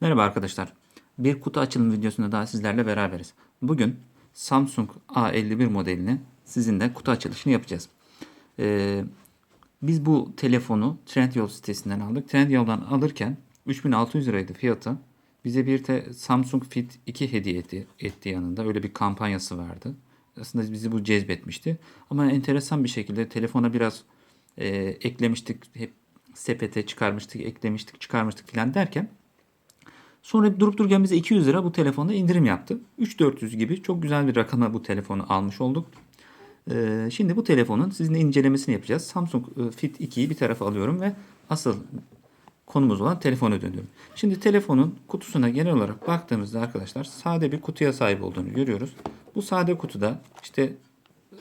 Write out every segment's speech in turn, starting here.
Merhaba arkadaşlar. Bir kutu açılım videosunda daha sizlerle beraberiz. Bugün Samsung A51 modelini sizinle kutu açılışını yapacağız. Ee, biz bu telefonu Trendyol sitesinden aldık. Trendyol'dan alırken 3600 liraydı fiyatı. Bize bir de Samsung Fit 2 hediye etti, etti yanında. Öyle bir kampanyası vardı. Aslında bizi bu cezbetmişti. Ama enteresan bir şekilde telefona biraz e, eklemiştik. Hep sepete çıkarmıştık, eklemiştik, çıkarmıştık falan derken Sonra durup dururken bize 200 lira bu telefonda indirim yaptı. 3400 gibi çok güzel bir rakama bu telefonu almış olduk. Ee, şimdi bu telefonun sizinle incelemesini yapacağız. Samsung e, Fit 2'yi bir tarafa alıyorum ve asıl konumuz olan telefona dönüyorum. Şimdi telefonun kutusuna genel olarak baktığımızda arkadaşlar sade bir kutuya sahip olduğunu görüyoruz. Bu sade kutuda işte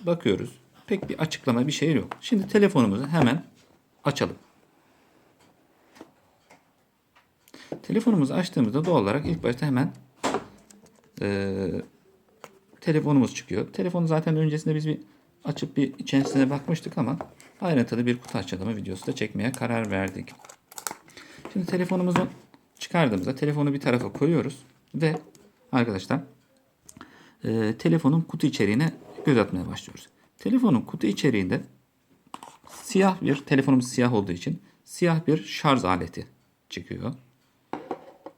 bakıyoruz. Pek bir açıklama bir şey yok. Şimdi telefonumuzu hemen açalım. Telefonumuzu açtığımızda doğal olarak ilk başta hemen e, telefonumuz çıkıyor. Telefonu zaten öncesinde biz bir açıp bir içerisine bakmıştık ama ayrıntılı bir kutu açılımı videosu da çekmeye karar verdik. Şimdi telefonumuzu çıkardığımızda telefonu bir tarafa koyuyoruz ve arkadaşlar e, telefonun kutu içeriğine göz atmaya başlıyoruz. Telefonun kutu içeriğinde siyah bir telefonumuz siyah olduğu için siyah bir şarj aleti çıkıyor.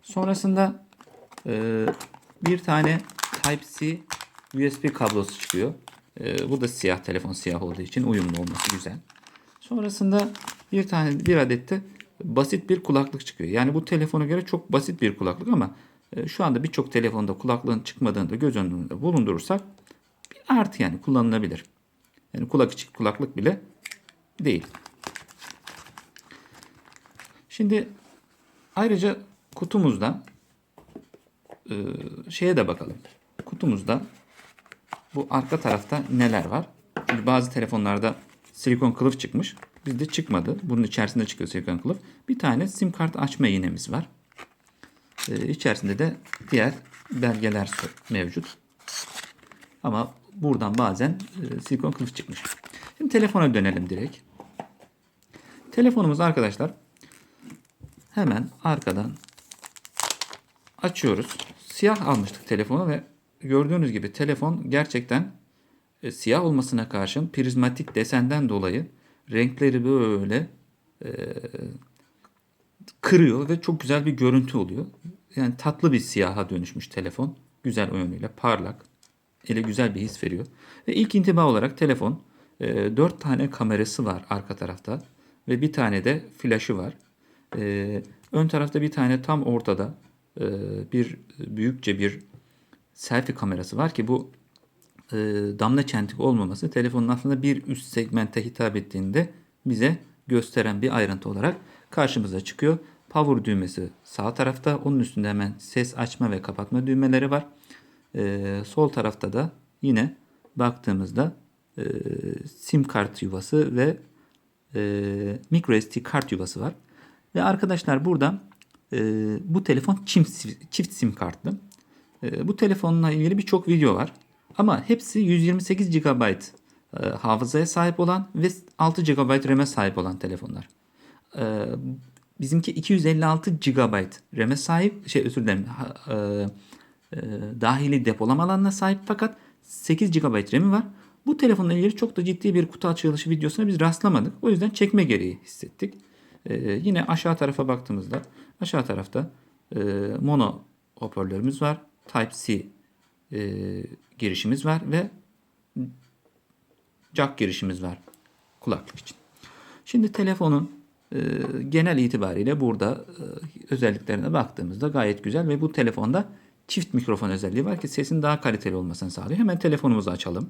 Sonrasında e, bir tane Type-C USB kablosu çıkıyor. E, bu da siyah telefon siyah olduğu için uyumlu olması güzel. Sonrasında bir tane bir adet de basit bir kulaklık çıkıyor. Yani bu telefona göre çok basit bir kulaklık ama e, şu anda birçok telefonda kulaklığın çıkmadığını da göz önünde bulundurursak bir artı yani kullanılabilir. Yani kulak içi kulaklık bile değil. Şimdi ayrıca kutumuzda e, şeye de bakalım. Kutumuzda bu arka tarafta neler var? Çünkü bazı telefonlarda silikon kılıf çıkmış. Bizde çıkmadı. Bunun içerisinde çıkıyor silikon kılıf. Bir tane sim kart açma iğnemiz var. Ee, içerisinde de diğer belgeler mevcut. Ama buradan bazen e, silikon kılıf çıkmış. Şimdi telefona dönelim direkt. Telefonumuz arkadaşlar hemen arkadan açıyoruz. Siyah almıştık telefonu ve gördüğünüz gibi telefon gerçekten e, siyah olmasına karşın prizmatik desenden dolayı renkleri böyle e, kırıyor ve çok güzel bir görüntü oluyor. Yani tatlı bir siyaha dönüşmüş telefon. Güzel o yönüyle parlak. Ele güzel bir his veriyor. Ve ilk intiba olarak telefon e, 4 tane kamerası var arka tarafta. Ve bir tane de flaşı var. E, ön tarafta bir tane tam ortada bir büyükçe bir selfie kamerası var ki bu e, damla çentik olmaması telefonun aslında bir üst segmente hitap ettiğinde bize gösteren bir ayrıntı olarak karşımıza çıkıyor. Power düğmesi sağ tarafta. Onun üstünde hemen ses açma ve kapatma düğmeleri var. E, sol tarafta da yine baktığımızda e, sim kart yuvası ve e, microSD kart yuvası var. Ve arkadaşlar burada e, bu telefon çift, çift sim kartlı. E, bu telefonla ilgili birçok video var. Ama hepsi 128 GB e, hafızaya sahip olan ve 6 GB RAM'e sahip olan telefonlar. E, bizimki 256 GB RAM'e sahip, şey özür dilerim, e, e, dahili depolama alanına sahip fakat 8 GB RAM'i var. Bu telefonla ilgili çok da ciddi bir kutu açılışı videosuna biz rastlamadık. O yüzden çekme gereği hissettik. Ee, yine aşağı tarafa baktığımızda aşağı tarafta e, mono hoparlörümüz var. Type-C e, girişimiz var ve jack girişimiz var kulaklık için. Şimdi telefonun e, genel itibariyle burada e, özelliklerine baktığımızda gayet güzel ve bu telefonda çift mikrofon özelliği var ki sesin daha kaliteli olmasını sağlıyor. Hemen telefonumuzu açalım.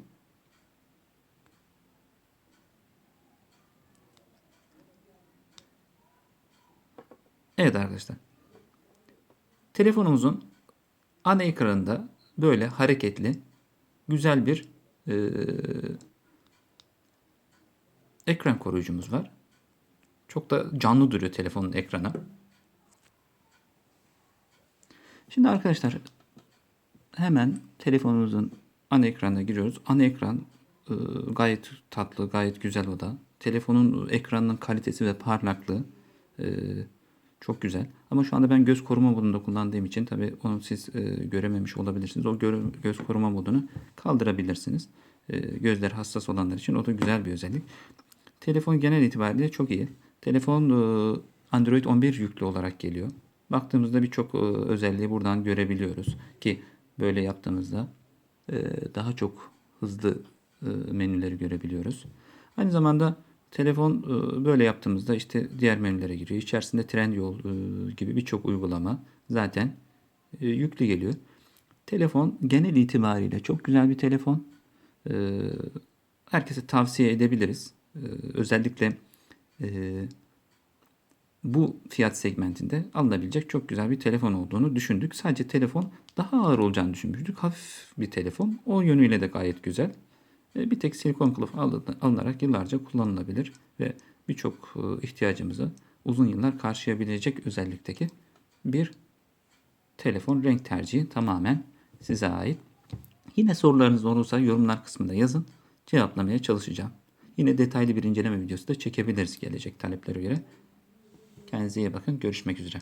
Evet arkadaşlar. Telefonumuzun ana ekranında böyle hareketli güzel bir e, ekran koruyucumuz var. Çok da canlı duruyor telefonun ekranı. Şimdi arkadaşlar hemen telefonumuzun ana ekranına giriyoruz. Ana ekran e, gayet tatlı, gayet güzel o da. Telefonun ekranının kalitesi ve parlaklığı e, Çok güzel. Ama şu anda ben göz koruma modunda kullandığım için tabii onu siz e, görememiş olabilirsiniz. O gör- göz koruma modunu kaldırabilirsiniz. E, gözler hassas olanlar için o da güzel bir özellik. Telefon genel itibariyle çok iyi. Telefon e, Android 11 yüklü olarak geliyor. Baktığımızda birçok e, özelliği buradan görebiliyoruz ki böyle yaptığımızda e, daha çok hızlı e, menüleri görebiliyoruz. Aynı zamanda telefon e, böyle yaptığımızda işte diğer menülere giriyor. İçerisinde Trendyol e, gibi birçok uygulama zaten e, yüklü geliyor. Telefon genel itibariyle çok güzel bir telefon. Herkese tavsiye edebiliriz. Özellikle bu fiyat segmentinde alınabilecek çok güzel bir telefon olduğunu düşündük. Sadece telefon daha ağır olacağını düşünmüştük. Hafif bir telefon. O yönüyle de gayet güzel. E, Bir tek silikon kılıf alın- alınarak yıllarca kullanılabilir ve birçok e, ihtiyacımızı uzun yıllar karşılayabilecek özellikteki bir telefon renk tercihi tamamen size ait. Yine sorularınız olursa yorumlar kısmında yazın. Cevaplamaya çalışacağım. Yine detaylı bir inceleme videosu da çekebiliriz gelecek taleplere göre. Kendinize iyi bakın. Görüşmek üzere.